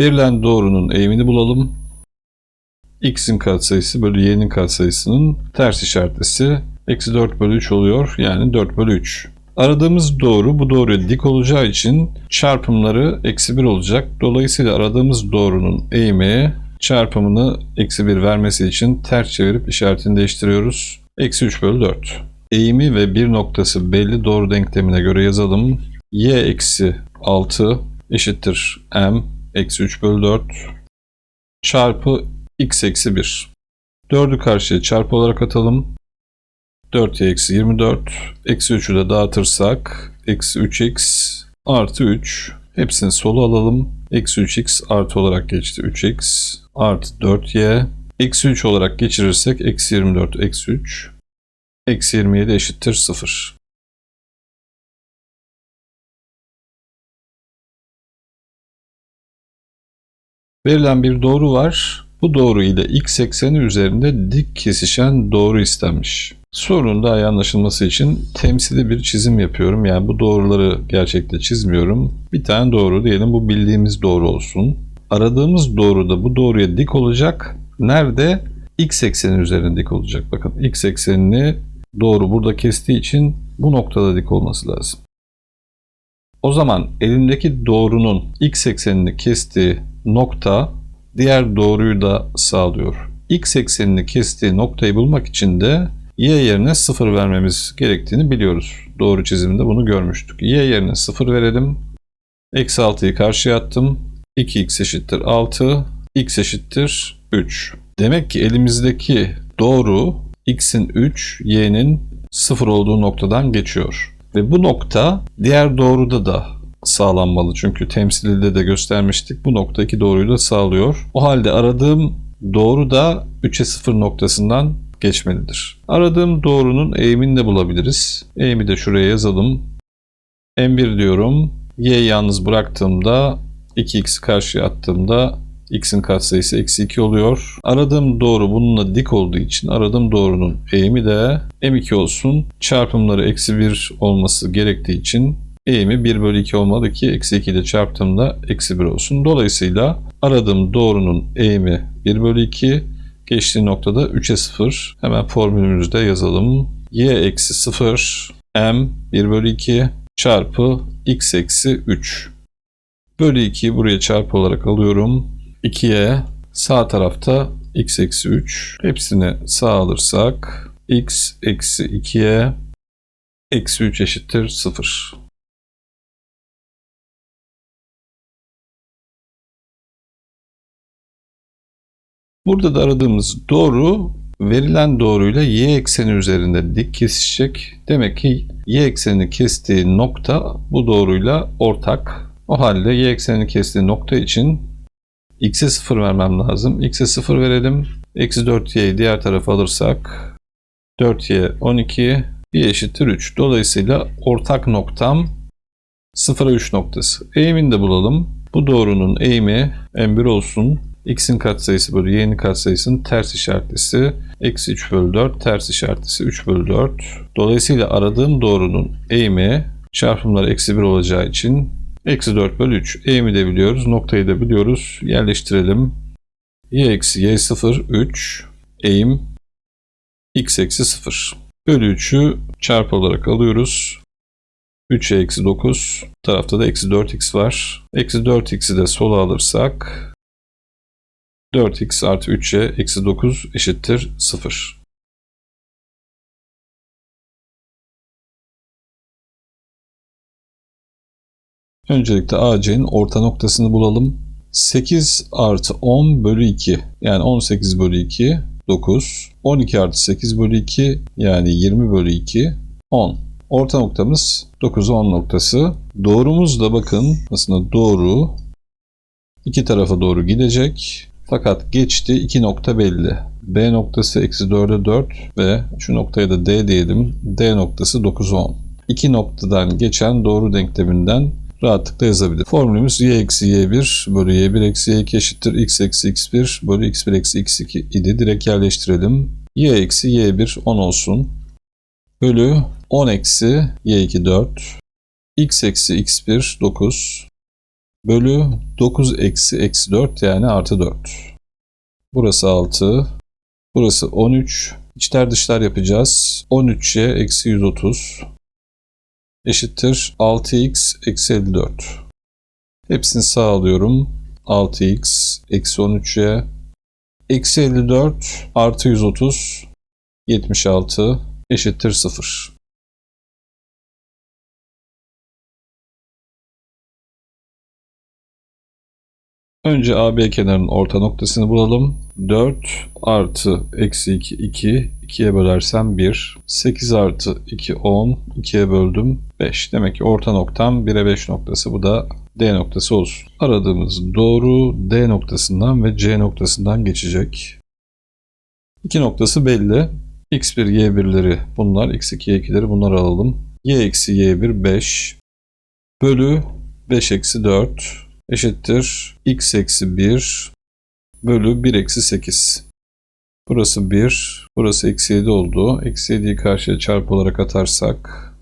Verilen doğrunun eğimini bulalım. x'in katsayısı bölü y'nin katsayısının ters işaretlisi eksi 4 bölü 3 oluyor. Yani 4 bölü 3. Aradığımız doğru bu doğruya dik olacağı için çarpımları eksi 1 olacak. Dolayısıyla aradığımız doğrunun eğimi çarpımını eksi 1 vermesi için ters çevirip işaretini değiştiriyoruz. Eksi 3 bölü 4. Eğimi ve bir noktası belli doğru denklemine göre yazalım. y eksi 6 eşittir m eksi 3 bölü 4 çarpı x eksi 1. 4'ü karşıya çarpı olarak atalım. 4y eksi 24. Eksi 3'ü de dağıtırsak eksi 3x artı 3. Hepsini solu alalım. Eksi 3x artı olarak geçti. 3x artı 4y. Eksi 3 olarak geçirirsek eksi 24 eksi 3. Eksi 27 eşittir 0. Verilen bir doğru var. Bu doğru ile x ekseni üzerinde dik kesişen doğru istenmiş. Sorunun daha iyi anlaşılması için temsili bir çizim yapıyorum. Yani bu doğruları gerçekte çizmiyorum. Bir tane doğru diyelim bu bildiğimiz doğru olsun. Aradığımız doğru da bu doğruya dik olacak. Nerede? X ekseni üzerinde dik olacak. Bakın x eksenini doğru burada kestiği için bu noktada dik olması lazım. O zaman elimdeki doğrunun x eksenini kestiği nokta diğer doğruyu da sağlıyor. X eksenini kestiği noktayı bulmak için de y yerine 0 vermemiz gerektiğini biliyoruz. Doğru çizimde bunu görmüştük. y yerine 0 verelim. Eksi 6'yı karşıya attım. 2x eşittir 6. x eşittir 3. Demek ki elimizdeki doğru x'in 3, y'nin 0 olduğu noktadan geçiyor. Ve bu nokta diğer doğruda da sağlanmalı. Çünkü temsilde de göstermiştik. Bu nokta iki doğruyu da sağlıyor. O halde aradığım doğru da 3'e 0 noktasından geçmelidir. Aradığım doğrunun eğimini de bulabiliriz. Eğimi de şuraya yazalım. M1 diyorum. Y yalnız bıraktığımda 2x'i karşıya attığımda x'in katsayısı eksi 2 oluyor. Aradığım doğru bununla dik olduğu için aradığım doğrunun eğimi de M2 olsun. Çarpımları eksi 1 olması gerektiği için eğimi 1 bölü 2 olmalı ki eksi 2 ile çarptığımda eksi 1 olsun. Dolayısıyla aradığım doğrunun eğimi 1 bölü 2 geçtiği noktada 3'e 0. Hemen formülümüzde yazalım. y eksi 0 m 1 bölü 2 çarpı x eksi 3. Bölü 2'yi buraya çarpı olarak alıyorum. 2'ye sağ tarafta x eksi 3. Hepsini sağ alırsak x eksi 2'ye eksi 3 eşittir 0. Burada da aradığımız doğru verilen doğruyla y ekseni üzerinde dik kesişecek. Demek ki y eksenini kestiği nokta bu doğruyla ortak. O halde y eksenini kestiği nokta için x'e 0 vermem lazım. x'e 0 verelim. Eksi 4y'yi diğer tarafa alırsak 4y 12 y eşittir 3. Dolayısıyla ortak noktam 0'a 3 noktası. Eğimini de bulalım. Bu doğrunun eğimi m1 olsun x'in katsayısı bölü y'nin katsayısının ters işaretlisi eksi 3 bölü 4 ters işaretlisi 3 bölü 4. Dolayısıyla aradığım doğrunun eğimi çarpımları eksi 1 olacağı için eksi 4 bölü 3. Eğimi de biliyoruz. Noktayı da biliyoruz. Yerleştirelim. y eksi y 0 3 eğim x eksi 0. Bölü 3'ü çarpı olarak alıyoruz. 3'e eksi 9. Bu tarafta da eksi 4x var. Eksi 4x'i de sola alırsak 4x artı 3y eksi 9 eşittir 0. Öncelikle AC'nin orta noktasını bulalım. 8 artı 10 bölü 2 yani 18 bölü 2 9. 12 artı 8 bölü 2 yani 20 bölü 2 10. Orta noktamız 9 10 noktası. Doğrumuz da bakın aslında doğru iki tarafa doğru gidecek. Fakat geçti iki nokta belli. B noktası eksi 4'e 4 ve şu noktaya da D diyelim. D noktası 9 10. İki noktadan geçen doğru denkleminden rahatlıkla yazabilir. Formülümüz y eksi y1 bölü y1 eksi y2 eşittir x eksi x1 bölü x1 eksi x2 idi. Direkt yerleştirelim. y eksi y1 10 olsun. Bölü 10 eksi y2 4. x eksi x1 9 bölü 9 eksi eksi 4 yani artı 4. Burası 6. Burası 13. İçler dışlar yapacağız. 13'e eksi 130 eşittir 6x eksi 54. Hepsini sağ alıyorum. 6x eksi 13'e eksi 54 artı 130 76 eşittir 0. Önce AB kenarının orta noktasını bulalım. 4 artı eksi 2 2 2'ye bölersem 1. 8 artı 2 10 2'ye böldüm 5. Demek ki orta noktam 1'e 5 noktası. Bu da D noktası olsun. Aradığımız doğru D noktasından ve C noktasından geçecek. İki noktası belli. X1, Y1'leri bunlar. X2, Y2'leri bunlar alalım. Y eksi Y1 5 bölü 5 eksi 4 eşittir x eksi 1 bölü 1 eksi 8. Burası 1, burası eksi 7 oldu. Eksi 7'yi karşıya çarpı olarak atarsak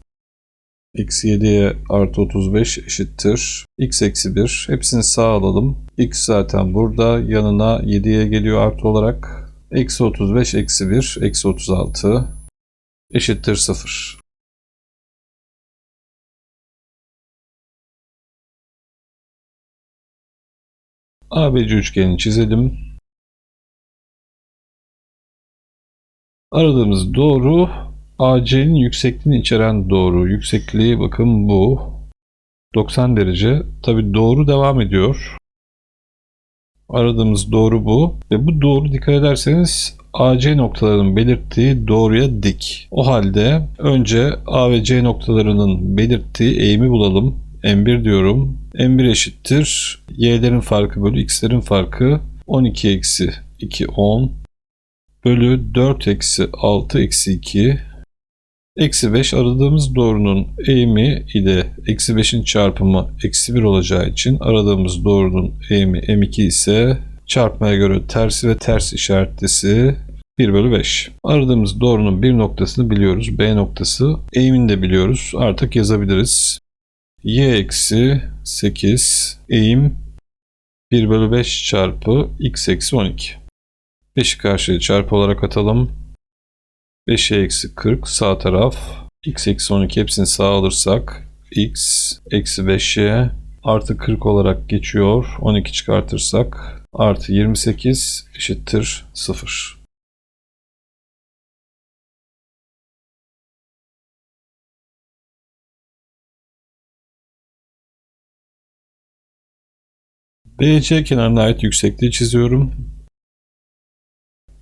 eksi 7'ye artı 35 eşittir. x eksi 1. Hepsini sağ alalım. x zaten burada. Yanına 7'ye geliyor artı olarak. Eksi 35 eksi 1 eksi 36 eşittir 0. ABC üçgenini çizelim. Aradığımız doğru AC'nin yüksekliğini içeren doğru. Yüksekliği bakın bu. 90 derece. Tabi doğru devam ediyor. Aradığımız doğru bu. Ve bu doğru dikkat ederseniz AC noktalarının belirttiği doğruya dik. O halde önce A ve C noktalarının belirttiği eğimi bulalım. M1 diyorum. M1 eşittir. Y'lerin farkı bölü X'lerin farkı 12 eksi 2 10 bölü 4 eksi 6 eksi 2 eksi 5 aradığımız doğrunun eğimi ile eksi 5'in çarpımı eksi 1 olacağı için aradığımız doğrunun eğimi M2 ise çarpmaya göre tersi ve ters işaretlisi 1 bölü 5. Aradığımız doğrunun bir noktasını biliyoruz. B noktası. Eğimini de biliyoruz. Artık yazabiliriz y eksi 8 eğim 1 bölü 5 çarpı x eksi 12. 5'i karşıya çarpı olarak atalım. 5'e eksi 40 sağ taraf. x eksi 12 hepsini sağ alırsak x eksi 5'e artı 40 olarak geçiyor. 12 çıkartırsak artı 28 eşittir 0. BC kenarına ait yüksekliği çiziyorum.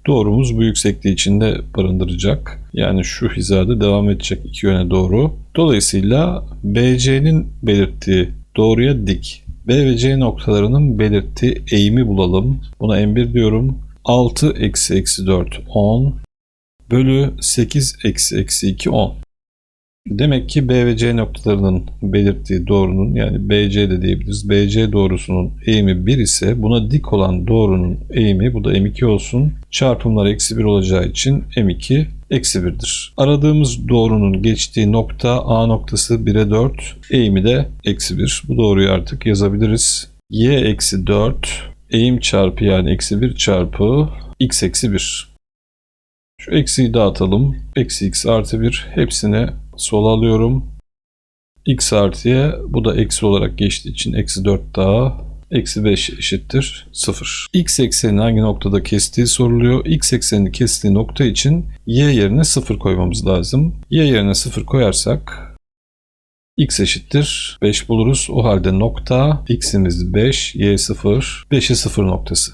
Doğrumuz bu yüksekliği içinde barındıracak. Yani şu hizada devam edecek iki yöne doğru. Dolayısıyla BC'nin belirttiği doğruya dik. B ve C noktalarının belirttiği eğimi bulalım. Buna M1 diyorum. 6 eksi eksi 4 10 bölü 8 eksi eksi 2 10. Demek ki B ve C noktalarının belirttiği doğrunun yani BC de diyebiliriz. BC doğrusunun eğimi 1 ise buna dik olan doğrunun eğimi bu da M2 olsun. Çarpımlar eksi 1 olacağı için M2 eksi 1'dir. Aradığımız doğrunun geçtiği nokta A noktası 1'e 4 eğimi de eksi 1. Bu doğruyu artık yazabiliriz. Y eksi 4 eğim çarpı yani eksi 1 çarpı x eksi 1. Şu eksiyi dağıtalım. Eksi x artı 1 hepsine Sol alıyorum. X artıya bu da eksi olarak geçtiği için eksi 4 daha eksi 5 eşittir 0. X eksenini hangi noktada kestiği soruluyor. X eksenini kestiği nokta için Y yerine 0 koymamız lazım. Y yerine 0 koyarsak X eşittir 5 buluruz. O halde nokta X'imiz 5, Y 0, 5'i 0 noktası.